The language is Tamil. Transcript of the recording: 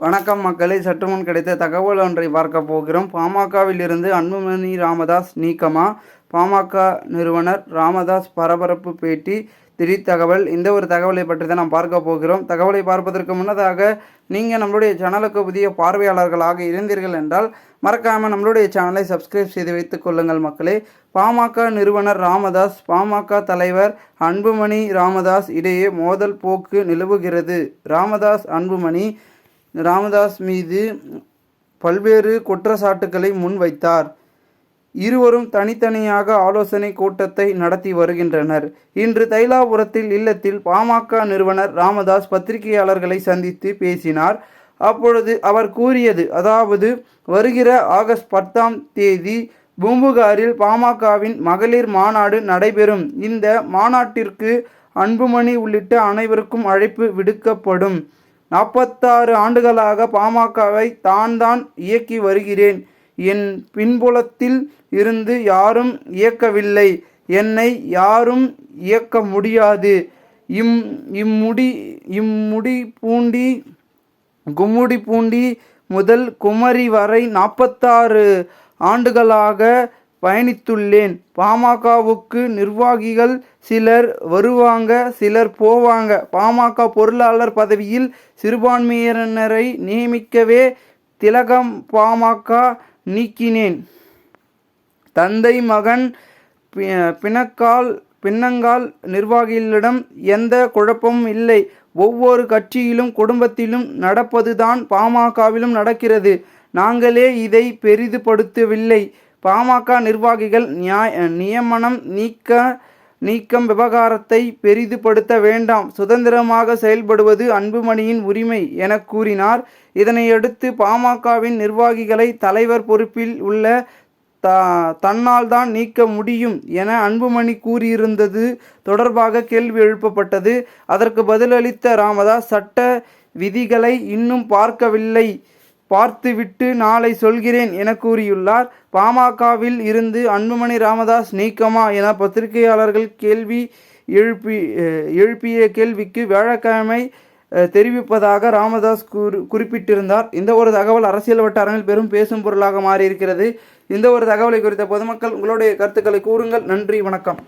வணக்கம் மக்களை. சற்றுமுன் கிடைத்த தகவல் ஒன்றை பார்க்க போகிறோம். பாமகவில் இருந்து அன்புமணி ராமதாஸ் நீக்கமா? பாமக நிறுவனர் ராமதாஸ் பரபரப்பு பேட்டி திடீர் தகவல். இந்த ஒரு தகவலை பற்றி தான் நாம் பார்க்க போகிறோம். தகவலை பார்ப்பதற்கு முன்னதாக நீங்கள் நம்மளுடைய சேனலுக்கு புதிய பார்வையாளர்களாக இருந்தீர்கள் என்றால் மறக்காமல் நம்மளுடைய சேனலை சப்ஸ்கிரைப் செய்து வைத்துக் கொள்ளுங்கள் மக்களே. பாமக நிறுவனர் ராமதாஸ் பாமக தலைவர் அன்புமணி ராமதாஸ் இடையே மோதல் போக்கு நிலவுகிறது. ராமதாஸ் அன்புமணி ராமதாஸ் மீது பல்வேறு குற்றச்சாட்டுக்களை முன்வைத்தார் இருவரும் தனித்தனியாக ஆலோசனை கூட்டத்தை நடத்தி வருகின்றனர். இன்று தைலாபுரத்தில் இல்லத்தில் பாமக நிறுவனர் ராமதாஸ் பத்திரிகையாளர்களை சந்தித்து பேசினார். அப்பொழுது அவர் கூறியது அதாவது வருகிற ஆகஸ்ட் பத்தாம் தேதி பூம்புகாரில் பாமகவின் மகளிர் மாநாடு நடைபெறும். இந்த மாநாட்டிற்கு அன்புமணி உள்ளிட்ட அனைவருக்கும் அழைப்பு விடுக்கப்படும். நாற்பத்தாறு ஆண்டுகளாக பாமகவை தான் தான் இயக்கி வருகிறேன். என் பின்புலத்தில் இருந்து யாரும் இயக்கவில்லை. என்னை யாரும் இயக்க முடியாது. இம் இம்முடி இம்முடி பூண்டி கும்முடி பூண்டி முதல் குமரி வரை நாற்பத்தாறு ஆண்டுகளாக பயணித்துள்ளேன். பாமகவுக்கு நிர்வாகிகள் சிலர் வருவாங்க சிலர் போவாங்க. பாமக பொருளாளர் பதவியில் சிறுபான்மையினரை நியமிக்கவே திலகம் பாமக நீக்கினேன். தந்தை மகன் பி- பிணக்கால் பின்னங்கால் நிர்வாகிகளிடம் எந்த குழப்பமும் இல்லை. ஒவ்வொரு கட்சியிலும் குடும்பத்திலும் நடப்பதுதான் பாமகவிலும் நடக்கிறது. நாங்களே இதை பெரிதுபடுத்தவில்லை. பாமக நிர்வாகிகள் நியாய நியமனம் நீக்க நீக்கம் விவகாரத்தை பெரிதுபடுத்த வேண்டாம். சுதந்திரமாக செயல்படுவது அன்புமணியின் உரிமை என கூறினார். இதனையடுத்து பாமகவின் நிர்வாகிகளை தலைவர் பொறுப்பில் உள்ள த தன்னால் தான் நீக்க முடியும் என அன்புமணி கூறியிருந்தது தொடர்பாக கேள்வி எழுப்பப்பட்டது. அதற்கு பதிலளித்த ராமதாஸ் சட்ட விதிகளை இன்னும் பார்க்கவில்லை. பார்த்துவிட்டு நாளை சொல்கிறேன் என கூறியுள்ளார். பாமகவில் இருந்து அன்புமணி ராமதாஸ் நீக்கமா என பத்திரிகையாளர்கள் கேள்வி எழுப்பி எழுப்பிய கேள்விக்கு வியாழக்கிழமை தெரிவிப்பதாக ராமதாஸ் கூறு குறிப்பிட்டிருந்தார். இந்த ஒரு தகவல் அரசியல் வட்டாரங்கள் பெரும் பேசும் பொருளாக மாறியிருக்கிறது. இந்த ஒரு தகவலை குறித்த பொதுமக்கள் உங்களுடைய கருத்துக்களை கூறுங்கள். நன்றி வணக்கம்.